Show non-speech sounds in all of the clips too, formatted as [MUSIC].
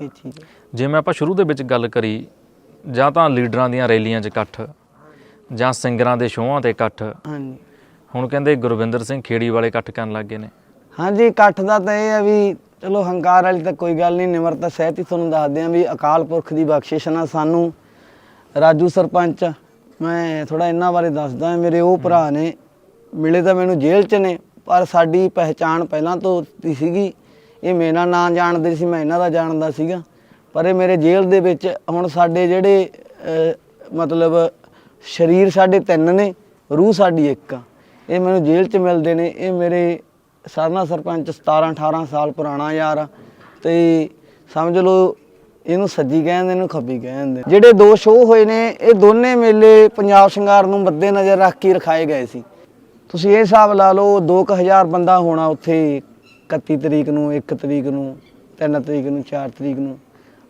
ਇਹ ਚੀਜ਼ ਹੈ। ਜਿਵੇਂ ਆਪਾਂ ਸ਼ੁਰੂ ਦੇ ਵਿੱਚ ਗੱਲ ਕਰੀ ਜਾਂ ਤਾਂ ਲੀਡਰਾਂ ਦੀਆਂ ਰੈਲੀਆਂ 'ਚ ਇਕੱਠ ਜਾਂ ਸਿੰਗਰਾਂ ਦੇ ਸ਼ੋਆਂ ਤੇ ਇਕੱਠ। ਹਾਂਜੀ। ਹੁਣ ਕਹਿੰਦੇ ਗੁਰਵਿੰਦਰ ਸਿੰਘ ਖੇੜੀ ਵਾਲੇ ਇਕੱਠ ਕਰਨ ਲੱਗੇ ਨੇ। ਹਾਂਜੀ ਇਕੱਠ ਦਾ ਤਾਂ ਇਹ ਹੈ ਵੀ ਚਲੋ ਹੰਕਾਰ ਵਾਲੀ ਤਾਂ ਕੋਈ ਗੱਲ ਨਹੀਂ ਨਿਮਰਤਾ ਸਹਿਤ ਹੀ ਤੁਹਾਨੂੰ ਦੱਸਦੇ ਆ ਵੀ ਅਕਾਲ ਪੁਰਖ ਦੀ ਬਖਸ਼ਿਸ਼ ਨਾਲ ਸਾਨੂੰ ਰਾਜੂ ਸਰਪੰਚ ਮੈਂ ਥੋੜਾ ਇਹਨਾਂ ਬਾਰੇ ਦੱਸਦਾ ਮੇਰੇ ਉਹ ਭਰਾ ਨੇ ਮਿਲੇ ਤਾਂ ਮੈਨੂੰ ਜੇਲ੍ਹ 'ਚ ਨੇ ਪਰ ਸਾਡੀ ਪਹਿਚਾਣ ਪਹਿਲਾਂ ਤੋਂ ਸੀਗੀ। ਇਹ ਮੇਰਾ ਨਾਂ ਜਾਣਦੇ ਸੀ, ਮੈਂ ਇਹਨਾਂ ਦਾ ਜਾਣਦਾ ਸੀਗਾ। ਪਰ ਇਹ ਮੇਰੇ ਜੇਲ੍ਹ ਦੇ ਵਿੱਚ ਹੁਣ ਸਾਡੇ ਜਿਹੜੇ ਮਤਲਬ ਸਰੀਰ ਸਾਡੇ ਤਿੰਨ ਨੇ, ਰੂਹ ਸਾਡੀ ਇੱਕ ਆ। ਇਹ ਮੈਨੂੰ ਜੇਲ੍ਹ 'ਚ ਮਿਲਦੇ ਨੇ। ਇਹ ਮੇਰੇ ਸਰਨਾ ਸਰਪੰਚ 17 18 ਸਾਲ ਪੁਰਾਣਾ ਯਾਰ ਆ। ਤੇ ਸਮਝ ਲਓ, ਇਹਨੂੰ ਸੱਜੀ ਕਹਿੰਦੇ ਇਹਨੂੰ ਖੱਬੀ ਕਹਿੰਦੇ ਜਿਹੜੇ ਦੋ ਸ਼ੋਅ ਹੋਏ ਨੇ, ਇਹ ਦੋਨੇ ਮੇਲੇ ਪੰਜਾਬ ਸ਼ਿੰਗਾਰ ਨੂੰ ਮੱਦੇ ਨਜ਼ਰ ਰੱਖ ਕੇ ਰਖਾਏ ਗਏ ਸੀ। ਤੁਸੀਂ ਇਹ ਹਿਸਾਬ ਲਾ ਲਓ 2000 ਬੰਦਾ ਹੋਣਾ ਉੱਥੇ 31 ਤਰੀਕ ਨੂੰ 1 ਤਰੀਕ ਨੂੰ 3 ਤਰੀਕ ਨੂੰ 4 ਤਰੀਕ ਨੂੰ।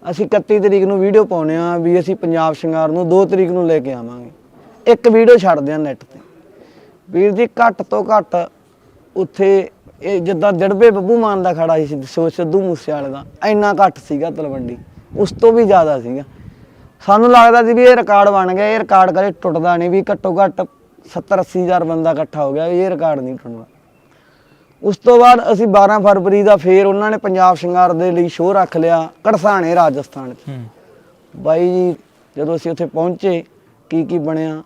ਅਸੀਂ 31 ਤਰੀਕ ਨੂੰ ਵੀਡੀਓ ਪਾਉਨੇ ਆ ਵੀ ਅਸੀਂ ਪੰਜਾਬ ਸ਼ਿੰਗਾਰ ਨੂੰ 2 ਤਰੀਕ ਨੂੰ ਲੈ ਕੇ ਆਵਾਂਗੇ। ਇੱਕ ਵੀਡੀਓ ਛੱਡਦੇ ਆ ਨੈਟ ਤੇ। ਵੀਰ ਜੀ, ਘੱਟ ਤੋਂ ਘੱਟ ਉੱਥੇ ਇਹ ਜਿੱਦਾਂ ਜੜਬੇ ਬੱਬੂ ਮਾਨ ਦਾ ਖੜਾ ਸੀ ਸੋ ਸਿੱਧੂ ਮੂਸੇਵਾਲੇ ਦਾ, ਇੰਨਾ ਘੱਟ ਸੀਗਾ ਤਲਵੰਡੀ। ਉਸ ਤੋਂ ਵੀ ਜ਼ਿਆਦਾ ਸੀਗਾ। ਸਾਨੂੰ ਲੱਗਦਾ ਸੀ ਵੀ ਇਹ ਰਿਕਾਰਡ ਬਣ ਗਿਆ, ਇਹ ਰਿਕਾਰਡ ਕਦੇ ਟੁੱਟਦਾ ਨਹੀਂ ਵੀ ਘੱਟੋ ਘੱਟ 70 80 ਹਜ਼ਾਰ ਬੰਦਾ ਇਕੱਠਾ ਹੋ ਗਿਆ, ਇਹ ਰਿਕਾਰਡ ਨਹੀਂ ਟੁੱਟਣਾ ਉਸ ਤੋਂ ਬਾਅਦ ਅਸੀਂ 12 ਫਰਵਰੀ ਦਾ ਫੇਰ ਉਹਨਾਂ ਨੇ ਪੰਜਾਬ ਸ਼ਿੰਗਾਰ ਦੇ ਲਈ ਸ਼ੋਅ ਰੱਖ ਲਿਆ ਕੜਸਾਣੇ ਰਾਜਸਥਾਨ 'ਚ। ਬਾਈ ਜੀ ਜਦੋਂ ਅਸੀਂ ਉੱਥੇ ਪਹੁੰਚੇ ਕੀ ਕੀ ਬਣਿਆ?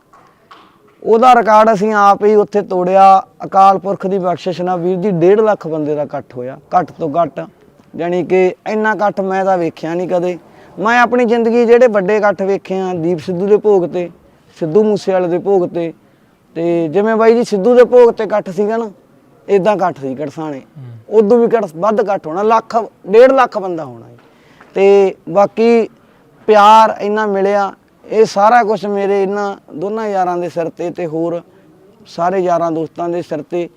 ਉਹਦਾ ਰਿਕਾਰਡ ਅਸੀਂ ਆਪ ਹੀ ਉੱਥੇ ਤੋੜਿਆ। ਅਕਾਲ ਪੁਰਖ ਦੀ ਬਖਸ਼ਿਸ਼ ਨਾਲ ਵੀਰ ਜੀ 1.5 ਲੱਖ ਬੰਦੇ ਦਾ ਇਕੱਠ ਹੋਇਆ। ਘੱਟ ਤੋਂ ਘੱਟ ਯਾਨੀ ਕਿ ਇੰਨਾ ਇਕੱਠ ਮੈਂ ਤਾਂ ਵੇਖਿਆ ਨਹੀਂ ਕਦੇ। ਮੈਂ ਆਪਣੀ ਜ਼ਿੰਦਗੀ ਜਿਹੜੇ ਵੱਡੇ ਇਕੱਠ ਵੇਖੇ ਆ ਦੀਪ ਸਿੱਧੂ ਦੇ ਭੋਗ ਤੇ ਸਿੱਧੂ ਮੂਸੇਵਾਲੇ ਦੇ ਭੋਗ ਤੇ ਤੇ ਜਿਵੇਂ ਬਾਈ ਜੀ ਸਿੱਧੂ ਦੇ ਭੋਗ ਤੇ ਇਕੱਠ ਸੀਗਾ ਨਾ ਇਦਾਂ ਇਕੱਠ ਸੀ ਕੜਸਾਣੇ ਉਦੋਂ ਵੀ ਘੱਟ ਵੱਧ ਇਕੱਠ ਹੋਣਾ ਲੱਖ 1.5 ਲੱਖ ਬੰਦਾ ਹੋਣਾ ਜੀ। ਤੇ ਬਾਕੀ ਪਿਆਰ ਇੰਨਾ ਮਿਲਿਆ ਇਹ ਸਾਰਾ ਕੁਝ ਮੇਰੇ ਇਹਨਾਂ ਦੋਨਾਂ ਯਾਰਾਂ ਦੇ ਸਿਰ ਤੇ ਤੇ ਹੋਰ ਸਾਰੇ ਯਾਰਾਂ ਦੋਸਤਾਂ ਦੇ ਸਿਰ ਤੇ।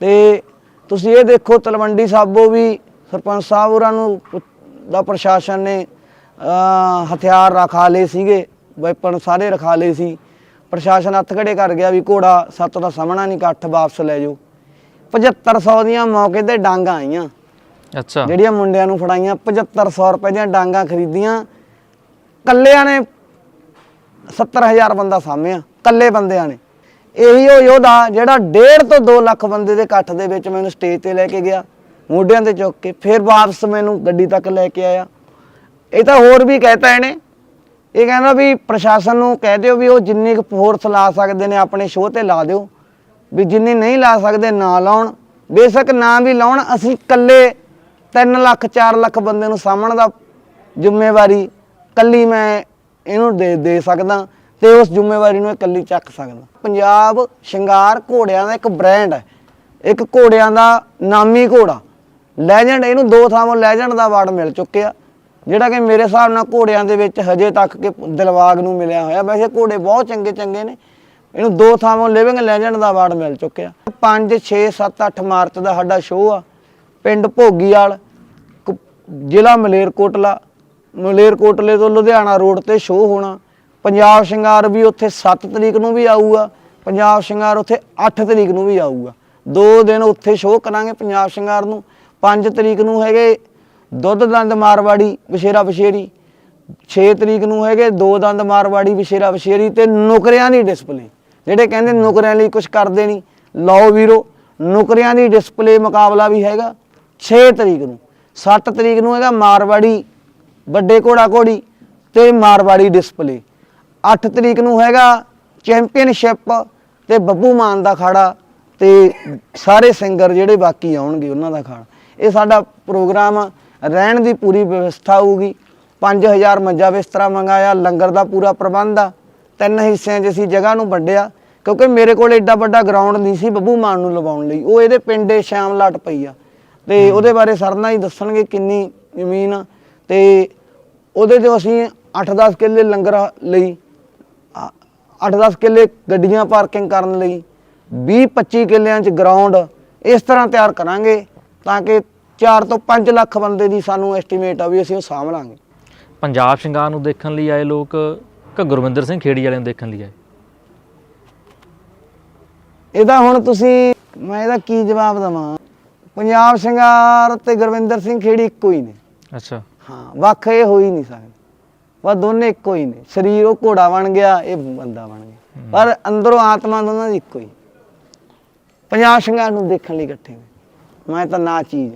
ਤੇ ਤੁਸੀਂ ਇਹ ਦੇਖੋ ਤਲਵੰਡੀ ਸਾਬੋ ਵੀ ਸਰਪੰਚ ਸਾਹਿਬ ਹੋਰਾਂ ਨੂੰ ਦਾ ਪ੍ਰਸ਼ਾਸਨ ਨੇ ਹਥਿਆਰ ਰਖਾ ਲਏ ਸੀਗੇ ਵੈਪਨ ਸਾਰੇ ਰਖਾ ਲਏ ਸੀ। ਪ੍ਰਸ਼ਾਸਨ ਹੱਥ ਖੜੇ ਕਰ ਗਿਆ ਵੀ ਘੋੜਾ ਸੱਤ ਦਾ ਸਾਹਮਣਾ ਨਹੀਂ ਇਕੱਠ ਵਾਪਸ ਲੈ ਜਾਓ। 7500 ਦੀਆਂ ਮੌਕੇ ਤੇ ਡਾਂਗਾਂ ਆਈਆਂ। ਅੱਛਾ। ਜਿਹੜੀਆਂ ਮੁੰਡਿਆਂ ਨੂੰ ਫੜਾਈਆਂ 7500 ਰੁਪਏ ਦੀਆਂ ਡਾਂਗਾਂ ਖਰੀਦੀਆਂ। ਕੱਲਿਆਂ ਨੇ 70000 ਬੰਦਾ ਸਾਹਮਿਆ ਕੱਲੇ ਬੰਦਿਆਂ ਨੇ। ਇਹੀ ਉਹ ਯੋਧਾ ਜਿਹੜਾ 1.5 ਤੋਂ 2 ਲੱਖ ਬੰਦੇ ਦੇ ਇਕੱਠ ਦੇ ਵਿੱਚ ਮੈਨੂੰ ਸਟੇਜ ਤੇ ਲੈ ਕੇ ਗਿਆ ਮੋਢਿਆਂ ਤੇ ਚੁੱਕ ਕੇ ਫਿਰ ਵਾਪਸ ਮੈਨੂੰ ਗੱਡੀ ਤੱਕ ਲੈ ਕੇ ਆਇਆ। ਇਹ ਤਾਂ ਹੋਰ ਵੀ ਕਹਿਤਾ ਇਹਨੇ। ਇਹ ਕਹਿੰਦਾ ਵੀ ਪ੍ਰਸ਼ਾਸਨ ਨੂੰ ਕਹਿ ਦਿਓ ਵੀ ਉਹ ਜਿੰਨੀ ਕੁ ਫੋਰਸ ਲਾ ਸਕਦੇ ਨੇ ਆਪਣੇ ਸ਼ੋਅ ਤੇ ਲਾ ਦਿਓ। ਵੀ ਜਿੰਨੇ ਨਹੀਂ ਲਾ ਸਕਦੇ ਨਾ ਲਾਉਣ। ਬੇਸ਼ੱਕ ਨਾ ਵੀ ਲਾਉਣ, ਅਸੀਂ ਇਕੱਲੇ 3 ਲੱਖ 4 ਲੱਖ ਬੰਦੇ ਨੂੰ ਸਾਹਮਣ ਦਾ ਜ਼ਿੰਮੇਵਾਰੀ ਕੱਲੀ ਮੈਂ ਇਹਨੂੰ ਦੇ ਦੇ ਸਕਦਾ ਤੇ ਉਸ ਜ਼ਿੰਮੇਵਾਰੀ ਨੂੰ ਇਹ ਇਕੱਲੀ ਚੱਕ ਸਕਦਾ। ਪੰਜਾਬ ਸ਼ਿੰਗਾਰ ਘੋੜਿਆਂ ਦਾ ਇੱਕ ਬ੍ਰਾਂਡ ਹੈ। ਇੱਕ ਘੋੜਿਆਂ ਦਾ ਨਾਮੀ ਘੋੜਾ। ਲੈਜੈਂਡ ਇਹਨੂੰ ਦੋ ਥਾਵਾਂ ਲੈਜੈਂਡ ਦਾ ਅਵਾਰਡ ਮਿਲ ਚੁੱਕਿਆ, ਜਿਹੜਾ ਕਿ ਮੇਰੇ ਹਿਸਾਬ ਨਾਲ ਘੋੜਿਆਂ ਦੇ ਵਿੱਚ ਹਜੇ ਤੱਕ ਕਿ ਦਿਲਵਾਗ ਨੂੰ ਮਿਲਿਆ ਹੋਇਆ। ਵੈਸੇ ਘੋੜੇ ਬਹੁਤ ਚੰਗੇ ਚੰਗੇ ਨੇ। ਇਹਨੂੰ ਦੋ ਥਾਵਾਂ ਲਿਵਿੰਗ ਲੈਜੈਂਡ ਦਾ ਅਵਾਰਡ ਮਿਲ ਚੁੱਕਿਆ। 5 6 7 8 ਮਾਰਚ ਦਾ ਸਾਡਾ ਸ਼ੋਅ ਆ। ਪਿੰਡ ਭੋਗੀਵਾਲ, ਕ- ਜ਼ਿਲ੍ਹਾ ਮਲੇਰਕੋਟਲਾ। ਮਲੇਰਕੋਟਲੇ ਤੋਂ ਲੁਧਿਆਣਾ ਰੋਡ ਤੇ ਸ਼ੋਅ ਹੋਣਾ। ਪੰਜਾਬ ਸ਼ਿੰਗਾਰ ਵੀ ਉੱਥੇ 7 ਤਰੀਕ ਨੂੰ ਵੀ ਆਊਗਾ। ਪੰਜਾਬ ਸ਼ਿੰਗਾਰ ਉੱਥੇ 8 ਤਰੀਕ ਨੂੰ ਵੀ ਆਊਗਾ। ਦੋ ਦਿਨ ਉੱਥੇ ਸ਼ੋਅ ਕਰਾਂਗੇ ਪੰਜਾਬ ਸ਼ਿੰਗਾਰ ਨੂੰ। 5 ਤਰੀਕ ਨੂੰ ਹੈਗੇ ਦੁੱਧ ਦੰਦ ਮਾਰਵਾੜੀ ਵਿਸ਼ੇਰਾ ਵਿਸ਼ੇਰੀ 6 ਤਰੀਕ ਨੂੰ ਹੈਗੇ ਦੋ ਦੰਦ ਮਾਰਵਾੜੀ ਵਿਸ਼ੇਰਾ ਵਿਸ਼ੇਰੀ ਤੇ ਨੁਕਰਿਆਂ ਦੀ ਡਿਸਪਲੇ ਜਿਹੜੇ ਕਹਿੰਦੇ ਨੁਕਰਿਆਂ ਲਈ ਕੁਝ ਕਰਦੇ ਨਹੀਂ। ਲਓ ਵੀਰੋ, ਨੁਕਰਿਆਂ ਦੀ ਡਿਸਪਲੇ ਮੁਕਾਬਲਾ ਵੀ ਹੈਗਾ 6 ਤਰੀਕ ਨੂੰ। 7 ਤਰੀਕ ਨੂੰ ਹੈਗਾ ਮਾਰਵਾੜੀ, ਵੱਡੇ ਘੋੜਾ ਘੋੜੀ ਤੇ ਮਾਰਵਾੜੀ ਡਿਸਪਲੇ 8 ਤਰੀਕ ਨੂੰ ਹੈਗਾ ਚੈਂਪੀਅਨਸ਼ਿਪ ਤੇ ਬੱਬੂ ਮਾਨ ਦਾ ਖਾੜਾ ਤੇ ਸਾਰੇ ਸਿੰਗਰ ਜਿਹੜੇ ਬਾਕੀ ਆਉਣਗੇ ਉਹਨਾਂ ਦਾ ਖਾੜਾ। ਇਹ ਸਾਡਾ ਪ੍ਰੋਗਰਾਮ ਰਹਿਣ ਦੀ ਪੂਰੀ ਵਿਵਸਥਾ ਹੋਊਗੀ। 5000 ਮੰਜਾ ਬਿਸਤਰਾ ਮੰਗਾਇਆ, ਲੰਗਰ ਦਾ ਪੂਰਾ ਪ੍ਰਬੰਧ ਆ। ਤਿੰਨ ਹਿੱਸਿਆਂ 'ਚ ਅਸੀਂ ਜਗ੍ਹਾ ਨੂੰ ਵੰਡਿਆ ਕਿਉਂਕਿ ਮੇਰੇ ਕੋਲ ਐਡਾ ਵੱਡਾ ਗਰਾਊਂਡ ਨਹੀਂ ਸੀ ਬੱਬੂ ਮਾਨ ਨੂੰ ਲਵਾਉਣ ਲਈ। ਉਹ ਇਹਦੇ ਪਿੰਡੇ ਸ਼ਾਮ ਲਾਟ ਪਈ ਆ। ਤੇ ਉਹਦੇ ਬਾਰੇ ਸਰਨਾ ਹੀ ਦੱਸਣਗੇ ਕਿੰਨੀ ਜ਼ਮੀਨ ਆ। ਤੇ ਉਹਦੇ 'ਚ ਅਸੀਂ 8-10 ਕਿੱਲੇ ਲੰਗਰ ਲਈ 8-10 ਕਿੱਲੇ ਗੱਡੀਆਂ ਪਾਰਕਿੰਗ ਕਰਨ ਲਈ 20-25 ਕਿੱਲਿਆਂ 'ਚ ਗਰਾਊਂਡ ਇਸ ਤਰ੍ਹਾਂ ਤਿਆਰ ਕਰਾਂਗੇ ਤਾਂ ਕਿ 4 ਤੋਂ 5 ਲੱਖ ਬੰਦੇ ਦੀ ਸਾਨੂੰ ਐਸਟੀਮੇਟ ਆ ਵੀ ਅਸੀਂ ਉਹ ਸਾਂਭ ਲਾਂਗੇ। ਪੰਜਾਬ ਸ਼ਿੰਗਾਰ ਨੂੰ ਦੇਖਣ ਲਈ ਆਏ ਲੋਕ ਕਿ ਗੁਰਵਿੰਦਰ ਸਿੰਘ ਖੇੜੀ ਵਾਲਿਆਂ ਨੂੰ ਦੇਖਣ ਲਈ ਆਏ? ਇਹਦਾ ਹੁਣ ਤੁਸੀਂ ਮੈਂ ਇਹਦਾ ਕੀ ਜਵਾਬ ਦਵਾਂ? ਪੰਜਾਬ ਸ਼ਿੰਗਾਰ ਤੇ ਗੁਰਵਿੰਦਰ ਸਿੰਘ ਖੇੜੀ ਇੱਕੋ ਹੀ ਨੇ। ਅੱਛਾ। ਹਾਂ ਵੱਖ ਇਹ ਹੋ ਹੀ ਨਹੀਂ ਸਕਦੇ। ਬਸ ਦੋਨੇ ਇੱਕੋ ਹੀ ਨੇ। ਸਰੀਰ ਉਹ ਘੋੜਾ ਬਣ ਗਿਆ ਇਹ ਬੰਦਾ ਬਣ ਗਿਆ। ਪਰ ਅੰਦਰੋਂ ਆਤਮਾ ਦੋਨਾਂ ਦੀ ਇੱਕੋ ਹੀ। ਪੰਜਾਬ ਸ਼ਿੰਗਾਰ ਨੂੰ ਦੇਖਣ ਲਈ ਇਕੱਠੇ ਨੇ। ਮੈਂ ਤਾਂ ਨਾ ਚੀਜ਼।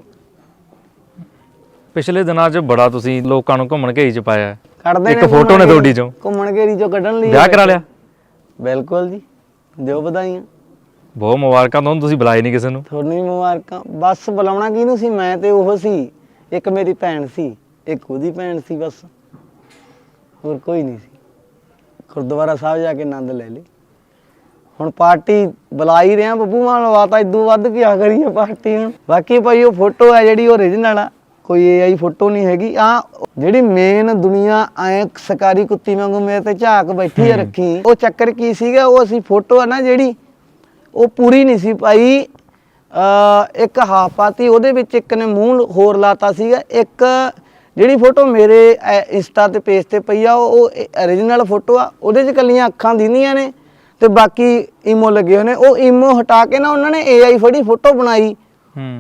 ਪਿਛਲੇ ਦਿਨਾਂ 'ਚ ਬੜਾ ਤੁਸੀਂ ਲੋਕਾਂ ਨੂੰ ਘੁੰਮਣ ਘੇਰੀ 'ਚ ਪਾਇਆ। ਕੱਢਦੇ ਇੱਕ ਫੋਟੋ ਨੇ ਤੁਹਾਡੀ ਚੋਂ। ਘੁੰਮਣ ਘੇਰੀ ਚੋਂ ਕੱਢਣ ਲਈ ਵਿਆਹ ਕਰਾ ਲਿਆ? ਬਿਲਕੁਲ ਜੀ ਦਿਓ ਵਧਾਈਆਂ। ਬਹੁਤ ਮੁਬਾਰਕਾਂ ਤੁਹਾਨੂੰ ਤੁਸੀਂ ਬੁਲਾਏ ਨਹੀਂ ਕਿਸੇ ਨੂੰ। ਤੁਹਾਨੂੰ ਵੀ ਮੁਬਾਰਕਾਂ। ਬਸ ਬੁਲਾਉਣਾ ਕਿਹਨੂੰ ਸੀ? ਮੈਂ ਤੇ ਉਹ ਸੀ। ਇੱਕ ਮੇਰੀ ਭੈਣ ਸੀ ਇੱਕ ਉਹਦੀ ਭੈਣ ਸੀ ਬਸ। ਹੋਰ ਕੋਈ ਨਹੀਂ ਸੀ। ਗੁਰਦੁਆਰਾ ਸਾਹਿਬ ਜਾ ਕੇ ਆਨੰਦ ਲੈ ਲਈ ਹੁਣ ਪਾਰਟੀ ਬੁਲਾ ਹੀ ਰਿਆਂ ਬੱਬੂ ਮਾਨ ਲਵਾਤਾ ਇਦੋਂ ਵੱਧ ਕੀ ਆ ਕਰੀਏ ਪਾਰਟੀ ਹੁਣ। ਬਾਕੀ ਭਾਈ ਉਹ ਫੋਟੋ ਹੈ ਜਿਹੜੀ ਉਹ origignal ਆ। ਕੋਈ AI ਫੋਟੋ ਨਹੀਂ ਹੈਗੀ। ਆ ਜਿਹੜੀ ਮੇਨ ਦੁਨੀਆ ਐ ਸਕਾਰੀ ਕੁੱਤੀ ਵਾਂਗੂ ਮੇਰੇ ਤੇ ਝਾਕ ਬੈਠੀ ਆ ਰੱਖੀ ਉਹ ਚੱਕਰ ਕੀ ਸੀਗਾ? ਉਹ ਅਸੀਂ ਫੋਟੋ ਆ ਨਾ ਜਿਹੜੀ ਉਹ ਪੂਰੀ ਨਹੀਂ ਸੀ ਪਾਈ। ਅ ਇੱਕ ਹਾਫ ਪਾਤੀ ਉਹਦੇ ਵਿੱਚ ਇੱਕ ਨੇ ਮੂੰਹ ਹੋਰ ਲਾਤਾ ਸੀਗਾ। ਇੱਕ ਜਿਹੜੀ ਫੋਟੋ ਮੇਰੇ ਇੰਸਟਾ ਤੇ ਪੇਜ ਤੇ ਪਈ ਆ ਉਹ origignal ਫੋਟੋ ਆ। ਉਹਦੇ 'ਚ ਕੱਲੀਆਂ ਅੱਖਾਂ ਦਿੰਦੀਆਂ ਨੇ ਤੇ ਬਾਕੀ ਇਮੋ ਲੱਗੇ ਹੋਏ ਨੇ। ਉਹ ਇਮੋ ਹਟਾ ਕੇ ਨਾ ਉਹਨਾਂ ਨੇ AI ਫੜੀ ਫੋਟੋ ਬਣਾਈ।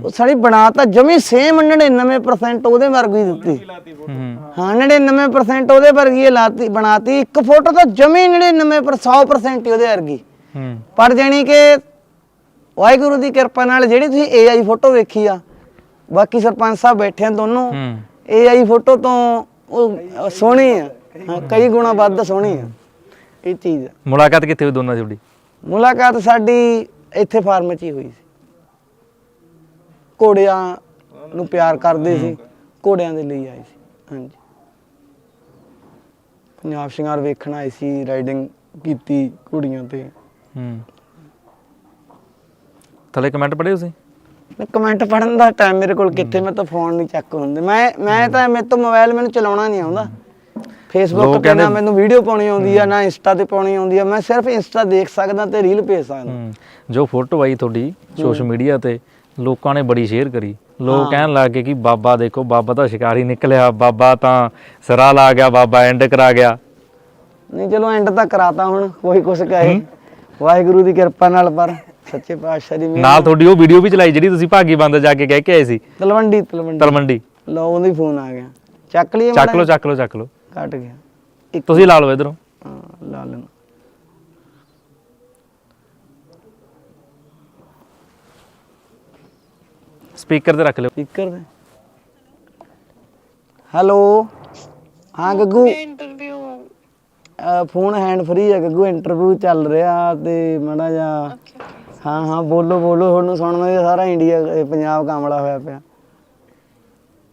ਉਹ ਸਾਡੀ ਬਣਾਤਾ ਜਮੀ ਸੇਮ 99% ਉਹਦੇ ਵਰਗੀ ਦਿੱਤੀ। ਹੂੰ ਹਾਂ 99% ਉਹਦੇ ਵਰਗੀ ਲਾਤੀ ਬਣਾਤੀ। ਇੱਕ ਫੋਟੋ ਤਾਂ ਜਮੀ 99% 100% ਹੀ ਉਹਦੇ ਵਰਗੀ। ਪਰ ਜਾਣੀ ਕਿ ਵਾਹਿਗੁਰੂ ਦੀ ਕਿਰਪਾ ਨਾਲ ਜਿਹੜੀ ਤੁਸੀਂ AI ਫੋਟੋ ਵੇਖੀ ਆ ਬਾਕੀ ਸਰਪੰਚ ਸਾਹਿਬ ਬੈਠੇ ਆ ਦੋਨੋਂ AI ਫੋਟੋ ਤੋਂ ਉਹ ਸੋਹਣੀ ਆ। ਹਾਂ, ਕਈ ਗੁਣਾ ਵੱਧ ਸੋਹਣੀ ਆ। ਇਹ ਚੀਜ਼। ਮੁਲਾਕਾਤ ਕਿੱਥੇ ਹੋਈ ਦੋਨਾਂ ਦੀ ਤੁਹਾਡੀ? ਮੁਲਾਕਾਤ ਸਾਡੀ ਇੱਥੇ ਫਾਰਮ 'ਚ ਹੀ ਹੋਈ ਸੀ। ਘੋੜਿਆਂ ਨੂੰ ਪਿਆਰ ਕਰਦੇ ਸੀ ਘੋੜਿਆਂ ਦੇ ਲਈ ਆਏ ਸੀ ਹਾਂਜੀ। ਪੰਜਾਬ ਸ਼ਿੰਗਾਰ ਵੇਖਣ ਆਏ ਸੀ ਰਾਈਡਿੰਗ ਕੀਤੀ ਘੋੜੀਆਂ ਤੇ। ਹੂੰ। ਥੱਲੇ ਕਮੈਂਟ ਪੜ੍ਹੇ ਤੁਸੀਂ? ਕਮੈਂਟ ਪੜਨ ਦਾ ਟਾਈਮ ਮੇਰੇ ਕੋਲ ਕਿੱਥੇ ਮੈਂ ਤਾਂ ਫੋਨ ਨਹੀਂ ਚੱਕ ਹੁੰਦੇ ਮੈਂ ਮੈਂ ਤਾਂ ਮੇਰੇ ਤੋਂ ਮੋਬਾਈਲ ਮੈਨੂੰ ਚਲਾਉਣਾ ਨਹੀਂ ਆਉਂਦਾ। ਫੇਸਬੁੱਕ ਤੇ ਨਾ ਮੈਨੂੰ ਵੀਡੀਓ ਪਾਉਣੀ ਆਉਂਦੀ ਆ ਨਾ ਇੰਸਟਾ ਤੇ ਪਾਉਣੀ ਆਉਂਦੀ ਆ। ਮੈਂ ਸਿਰਫ ਇੰਸਟਾ ਦੇਖ ਸਕਦਾ ਤੇ ਰੀਲ ਭੇਜ ਸਕਦਾ। ਜੋ ਫੋਟੋ ਆਈ ਤੁਹਾਡੀ ਸੋਸ਼ਲ ਮੀਡੀਆ ਤੇ ਲੋਕਾਂ ਨੇ ਬੜੀ ਸ਼ੇਅਰ ਕਰੀ। ਲੋਕ ਕਹਿਣ ਲੱਗ ਗਏ ਕਿ ਬਾਬਾ ਦੇਖੋ ਬਾਬਾ ਤਾਂ ਸ਼ਿਕਾਰੀ ਨਿਕਲਿਆ ਬਾਬਾ ਤਾਂ ਸਿਰਾ ਲਾ ਗਿਆ ਬਾਬਾ ਐਂਡ ਕਰਾ ਗਿਆ। ਨਹੀਂ ਚਲੋ ਐਂਡ ਤਾਂ ਕਰਾਤਾ ਹੁਣ ਕੋਈ ਕੁਛ ਕਹੇ ਵਾਹਿਗੁਰੂ ਦੀ ਕਿਰਪਾ ਨਾਲ ਪਰ ਸੱਚੇ ਪਾਤਸ਼ਾਹ ਦੀ ਮਿਹਰ ਨਾਲ ਤੁਹਾਡੀ ਉਹ ਵੀਡੀਓ ਵੀ ਚਲਾਈ ਜਿਹੜੀ ਤੁਸੀਂ ਭਾਗੀ ਬੰਦ ਜਾ ਕੇ ਕਹਿ ਕੇ ਆਏ ਸੀ। ਤਲਵੰਡੀ ਤਲਵੰਡੀ। ਤਲਮੰਡੀ ਲਓ ਉਹਦੀ ਫੋਨ ਆ ਗਿਆ। ਚੱਕ ਲਈਏ ਚੱਕ ਲਓ ਚੱਕ ਲਓ ਚੱਕ ਲਓ। ਕੱਟ ਗਿਆ। ਤੁਸੀਂ ਲਾ ਲਓ ਇਧਰੋਂ। ਹਾਂ, ਲਾ ਲੈਣਾ। ਸਪੀਕਰ ਤੇ ਰੱਖ ਲਿਓ। ਸਪੀਕਰ ਤੇ। ਹੈਲੋ। ਹਾਂ Gaggu. Interview phone hand free ਹੈ ਗੱਗੂ। ਇੰਟਰਵਿਊ ਚੱਲ ਰਿਹਾ ਤੇ ਮੜਾ ਜਾ ਹਾਂ ਹਾਂ ਬੋਲੋ ਬੋਲੋ। ਤੁਹਾਨੂੰ ਸੁਣਨ ਦਾ ਸਾਰਾ ਇੰਡੀਆ ਇਹ ਪੰਜਾਬ ਕਾਮਲਾ ਹੋਇਆ ਪਿਆ।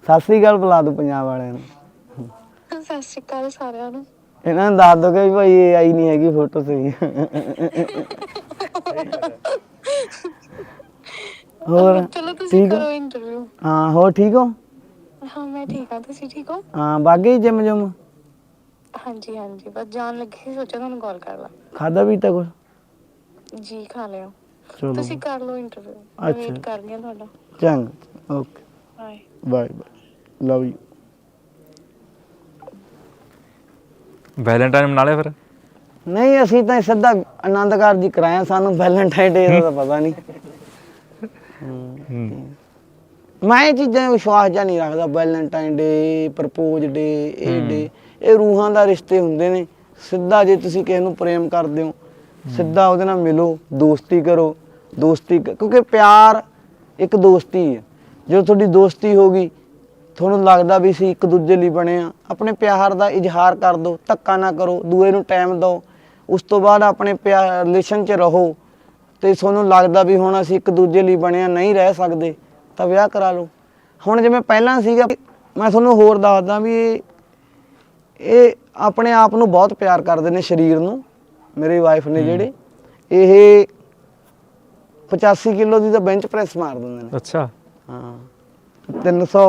ਸਤਿ ਸ੍ਰੀ ਅਕਾਲ ਬੁਲਾ ਦੋ ਪੰਜਾਬ ਵਾਲਿਆਂ ਨੂੰ। ਸਤਿ ਸ਼੍ਰੀ ਅਕਾਲ ਸਾਰਿਆਂ ਨੂੰ। ਇਹਨਾਂ ਨੂੰ ਦੱਸ ਦੋ ਕਿ ਭਾਈ ਇਹ ਆਈ ਨਹੀਂ ਹੈਗੀ ਫੋਟੋ ਸਹੀ। [LAUGHS] ਹੋਰ? ਤੁਸੀਂ ਠੀਕ ਹੋ? ਕਰੋ ਇੰਟਰਵਿਊ ਹਾਂ ਹੋਰ ਠੀਕ ਹੋ? ਹਾਂ ਮੈਂ ਠੀਕ ਹਾਂ ਤੁਸੀਂ ਠੀਕ ਹੋ? ਹਾਂ ਬਾਗੇ ਜਿਮ ਜਮ? ਹਾਂਜੀ ਹਾਂਜੀ ਬਸ ਜਾਣ ਲੱਗੀ ਸੀ ਸੋਚਿਆ ਤੁਹਾਨੂੰ ਕਾਲ ਕਰ ਲਾਂ। ਖਾਦਾ ਵੀ ਤਾਂ ਕੁਛ? ਜੀ ਖਾ ਲਿਓ ਚਲੋ। ਤੁਸੀਂ ਕਰ ਲਓ ਇੰਟਰਵਿਊ ਮੈਂ ਅੱਛਾ। ਵੇਟ ਕਰ ਰਹੀ ਹਾਂ ਤੁਹਾਡਾ। ਚੰਗਾ okay bye bye bye love you Valentine ਮਨਾ ਲਿਆ ਫਿਰ? ਨਹੀਂ ਅਸੀਂ ਤਾਂ ਸਿੱਧਾ ਆਨੰਦ ਕਾਰਜ ਕਰਾਇਆ ਸਾਨੂੰ ਵੈਲੈਂਟਾਈਨ ਡੇ ਦਾ ਤਾਂ ਪਤਾ ਨਹੀਂ। ਮੈਂ ਇਹ ਚੀਜ਼ਾਂ ਵਿਸ਼ਵਾਸ ਜਾਂ ਨਹੀਂ ਰੱਖਦਾ ਵੈਲੈਂਟਾਈਨ ਡੇ ਪ੍ਰਪੋਜ਼ ਡੇ ਇਹ ਡੇ। ਇਹ ਰੂਹਾਂ ਦਾ ਰਿਸ਼ਤੇ ਹੁੰਦੇ ਨੇ। ਸਿੱਧਾ ਜੇ ਤੁਸੀਂ ਕਿਸੇ ਨੂੰ ਪ੍ਰੇਮ ਕਰਦੇ ਹੋ ਸਿੱਧਾ ਉਹਦੇ ਨਾਲ ਮਿਲੋ ਦੋਸਤੀ ਕਰੋ। ਦੋਸਤੀ ਕਿਉਂਕਿ ਪਿਆਰ ਇੱਕ ਦੋਸਤੀ ਹੈ। ਜਦੋਂ ਤੁਹਾਡੀ ਦੋਸਤੀ ਹੋ ਗਈ ਤੁਹਾਨੂੰ ਲੱਗਦਾ ਵੀ ਅਸੀਂ ਇੱਕ ਦੂਜੇ ਲਈ ਬਣੇ ਆ ਆਪਣੇ ਪਿਆਰ ਦਾ ਇਜ਼ਹਾਰ ਕਰ ਦਿਓ ਧੱਕਾ ਨਾ ਕਰੋ ਦੂਏ ਨੂੰ ਟਾਈਮ ਦਿਓ। ਉਸ ਤੋਂ ਬਾਅਦ ਆਪਣੇ ਪਿਆਰ ਰਿਲੇਸ਼ਨ 'ਚ ਰਹੋ। ਤੇ ਤੁਹਾਨੂੰ ਲੱਗਦਾ ਵੀ ਹੁਣ ਅਸੀਂ ਇੱਕ ਦੂਜੇ ਲਈ ਬਣੇ ਆ ਨਹੀਂ ਰਹਿ ਸਕਦੇ ਤਾਂ ਵਿਆਹ ਕਰਾ ਲਓ। ਹੁਣ ਜਿਵੇਂ ਪਹਿਲਾਂ ਸੀਗਾ ਮੈਂ ਤੁਹਾਨੂੰ ਹੋਰ ਦੱਸਦਾ ਵੀ ਇਹ ਇਹ ਆਪਣੇ ਆਪ ਨੂੰ ਬਹੁਤ ਪਿਆਰ ਕਰਦੇ ਨੇ ਸਰੀਰ ਨੂੰ ਮੇਰੀ ਵਾਈਫ ਨੇ ਜਿਹੜੇ। ਇਹ 85 ਕਿਲੋ ਦੀ ਤਾਂ ਬੈਂਚ ਪ੍ਰੈਸ ਮਾਰ ਦਿੰਦੇ ਨੇ। ਅੱਛਾ। ਹਾਂ। 300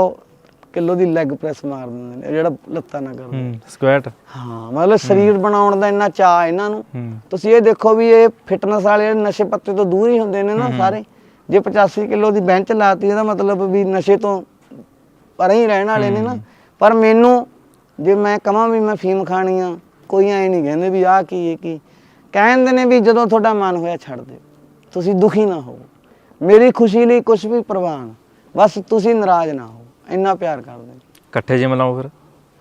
ਕਿਲੋ ਦੀ ਲੈਗ ਪ੍ਰੈਸ ਮਾਰ ਦਿੰਦੇ ਨੇ ਜਿਹੜਾ ਲੱਤਾਂ ਨਾ ਕਰਦੇ ਹੂੰ ਸਕੁਐਟ ਹਾਂ ਮਤਲਬ ਸਰੀਰ ਬਣਾਉਣ ਦਾ ਇੰਨਾ ਚਾਹ ਇਹਨਾਂ ਨੂੰ। ਹੂੰ। ਤੁਸੀਂ ਇਹ ਦੇਖੋ ਵੀ ਇਹ ਫਿਟਨੈਸ ਵਾਲੇ ਨਸ਼ੇ ਪੱਤੇ ਤੋਂ ਦੂਰ ਹੀ ਹੁੰਦੇ ਨੇ ਨਾ ਸਾਰੇ। ਜੇ 85 ਕਿਲੋ ਦੀ ਬੈਂਚ ਲਾਤੀ ਇਹਦਾ ਮਤਲਬ ਵੀ ਨਸ਼ੇ ਤੋਂ ਪਰੇ ਹੀ ਰਹਿਣ ਵਾਲੇ ਨੇ ਨਾ। ਪਰ ਮੈਨੂੰ ਜੇ ਮੈਂ ਕਹਾਂ ਵੀ ਮੈਂ ਫੀਮ ਖਾਣੀ ਆ ਕੋਈ ਐ ਨਹੀਂ ਕਹਿੰਦੇ ਵੀ ਆਹ ਕੀ ਇਹ ਕੀ। ਕਹਿੰਦੇ ਨੇ ਵੀ ਜਦੋਂ ਤੁਹਾਡਾ ਮਨ ਹੋਇਆ ਛੱਡ ਦਿਓ। ਤੁਸੀਂ ਦੁਖੀ ਨਾ ਹੋਵੋ। ਮੇਰੀ ਖੁਸ਼ੀ ਲਈ ਕੁਝ ਵੀ ਪ੍ਰਵਾਹ ਨਾ ਬਸ ਤੁਸੀਂ ਨਾਰਾਜ਼ ਨਾ ਹੋ ਇੰਨਾ ਪਿਆਰ ਕਰਦੇ ਨੇ। ਇਕੱਠੇ ਜਿਮ ਲਾਓ ਫਿਰ।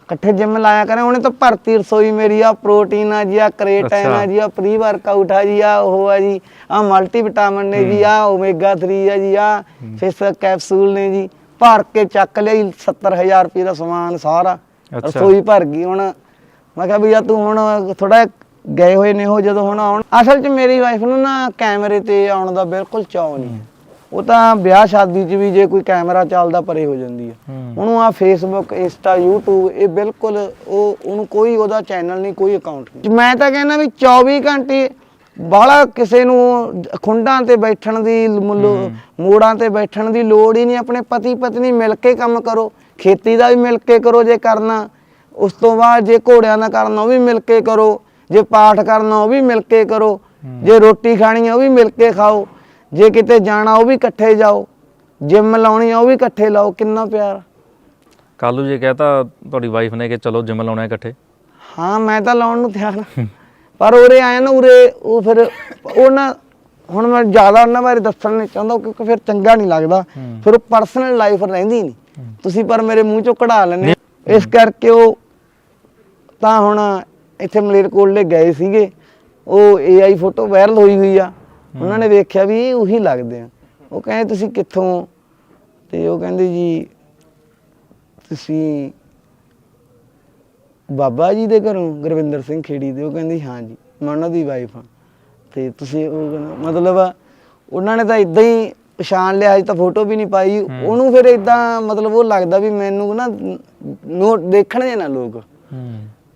ਇਕੱਠੇ ਜਿਮ ਲਾਇਆ ਕਰੇ ਉਹਨੇ ਤਾਂ ਭਰਤੀ ਰਸੋਈ ਮੇਰੀ ਆ ਪ੍ਰੋਟੀਨ ਆ ਜੀ ਆ ਕ੍ਰੇਟਾਈਨ ਆ ਅੱਛਾ। ਜੀ ਆ ਪ੍ਰੀ ਵਰਕਆਊਟ ਆ ਜੀ ਆ ਉਹ ਆ ਜੀ ਆ ਮਲਟੀ ਵਿਟਾਮਿਨ ਨੇ ਜੀ ਆ ਓਮੇਗਾ 3 ਆ ਜੀ ਆ ਫਿਸ ਕੈਪਸੂਲ ਨੇ ਜੀ ਭਰ ਕੇ ਚੱਕ ਲਈ 70000 ਰੁਪਏ ਦਾ ਸਮਾਨ ਸਾਰਾ। ਅੱਛਾ। ਰਸੋਈ ਭਰ ਗਈ ਹੁਣ। ਮੈਂ ਕਿਹਾ ਵੀ ਯਾ ਤੂੰ ਹੁਣ ਥੋੜਾ ਗਏ ਹੋਏ ਨੇ ਉਹ ਜਦੋਂ ਹੁਣ ਆਉਣ। ਅਸਲ 'ਚ ਮੇਰੀ ਵਾਈਫ ਨੂੰ ਨਾ ਕੈਮਰੇ ਤੇ ਆਉਣ ਦਾ ਬਿਲਕੁਲ ਚਾਅ ਨਹੀਂ ਉਹ ਤਾਂ ਵਿਆਹ ਸ਼ਾਦੀ 'ਚ ਵੀ ਜੇ ਕੋਈ ਕੈਮਰਾ ਚੱਲਦਾ ਪਰੇ ਹੋ ਜਾਂਦੀ ਹੈ। ਉਹਨੂੰ ਆ ਫੇਸਬੁੱਕ ਇੰਸਟਾ YouTube ਇਹ ਬਿਲਕੁਲ ਉਹ ਉਹਨੂੰ ਕੋਈ ਉਹਦਾ ਚੈਨਲ ਨਹੀਂ ਕੋਈ ਅਕਾਊਂਟ ਨਹੀਂ। ਮੈਂ ਤਾਂ ਕਹਿੰਦਾ ਵੀ 24 ਘੰਟੇ ਬਾਹਲਾ ਕਿਸੇ ਨੂੰ ਖੁੰਡਾਂ ਤੇ ਬੈਠਣ ਦੀ ਮੋੜਾਂ ਤੇ ਬੈਠਣ ਦੀ ਲੋੜ ਹੀ ਨਹੀਂ। ਆਪਣੇ ਪਤੀ ਪਤਨੀ ਮਿਲ ਕੇ ਕੰਮ ਕਰੋ ਖੇਤੀ ਦਾ ਵੀ ਮਿਲ ਕੇ ਕਰੋ ਜੇ ਕਰਨਾ। ਉਸ ਤੋਂ ਬਾਅਦ ਜੇ ਘੋੜਿਆਂ ਦਾ ਕਰਨਾ ਉਹ ਵੀ ਮਿਲ ਕੇ ਕਰੋ। ਜੇ ਪਾਠ ਕਰਨਾ ਉਹ ਵੀ ਮਿਲ ਕੇ ਕਰੋ। ਜੇ ਰੋਟੀ ਖਾਣੀ ਉਹ ਵੀ ਮਿਲ ਕੇ ਖਾਓ। ਜੇ ਕਿਤੇ ਜਾਣਾ ਉਹ ਵੀ ਇਕੱਠੇ ਜਾਓ। ਜਿਮ ਲਾਉਣੀ ਆ ਉਹ ਵੀ ਇਕੱਠੇ ਲਾਓ ਕਿੰਨਾ ਪਿਆਰ। ਕੱਲ ਨੂੰ ਜੇ ਕਹਤਾ ਤੁਹਾਡੀ ਵਾਈਫ ਨੇ ਕਿ ਚਲੋ ਜਿਮ ਲਾਉਣਾ ਹੈ ਇਕੱਠੇ। ਹਾਂ ਮੈਂ ਤਾਂ ਲਾਉਣ ਨੂੰ ਤਿਆਰ ਹਾਂ ਪਰ ਉਰੇ ਆਇਆ ਨਾ ਉਰੇ ਉਹ ਫਿਰ ਉਹ ਨਾ ਹੁਣ ਮੈਂ ਜ਼ਿਆਦਾ ਉਹਨਾਂ ਬਾਰੇ ਦੱਸਣ ਨਹੀਂ ਚਾਹੁੰਦਾ ਕਿਉਂਕਿ ਫਿਰ ਚੰਗਾ ਨਹੀਂ ਲੱਗਦਾ। ਹੂੰ। ਫਿਰ ਉਹ ਪਰਸਨਲ ਲਾਈਫ ਰਹਿੰਦੀ ਨਹੀਂ। ਤੁਸੀਂ ਪਰ ਮੇਰੇ ਮੂੰਹ ਚੋਂ ਕਢਾ ਹੋ। ਇਸ ਕਰਕੇ ਉਹ ਤਾਂ ਹੁਣ ਇੱਥੇ ਮਲੇਰਕੋਟਲੇ ਗਏ ਸੀਗੇ। ਉਹ AI ਫੋਟੋ ਵਾਇਰਲ ਹੋਈ ਹੋਈ ਆ। ਉਹਨਾਂ ਨੇ ਵੇਖਿਆ ਵੀ ਇਹ ਉਹੀ ਲੱਗਦੇ ਆ। ਉਹ ਕਹਿੰਦੇ ਤੁਸੀਂ ਕਿੱਥੋਂ? ਤੇ ਉਹ ਕਹਿੰਦੇ ਜੀ ਤੁਸੀਂ ਬਾਬਾ ਜੀ ਦੇ ਘਰੋਂ ਗੁਰਵਿੰਦਰ ਸਿੰਘ ਖੇੜੀ ਦੇ। ਉਹ ਕਹਿੰਦੀ ਹਾਂ ਜੀ ਮੈਂ ਉਹਨਾਂ ਦੀ ਵਾਈਫ ਹਾਂ। ਤੇ ਤੁਸੀਂ ਉਹ ਮਤਲਬ ਉਹਨਾਂ ਨੇ ਤਾਂ ਇਦਾਂ ਹੀ ਪਛਾਣ ਲਿਆ ਅਜੇ ਤਾਂ ਫੋਟੋ ਵੀ ਨਹੀਂ ਪਾਈ। ਉਹਨੂੰ ਫਿਰ ਇਦਾਂ ਮਤਲਬ ਉਹ ਲੱਗਦਾ ਵੀ ਮੈਨੂੰ ਨਾ ਨੋਟ ਦੇਖਣਗੇ ਨਾ ਲੋਕ। ਹੂੰ।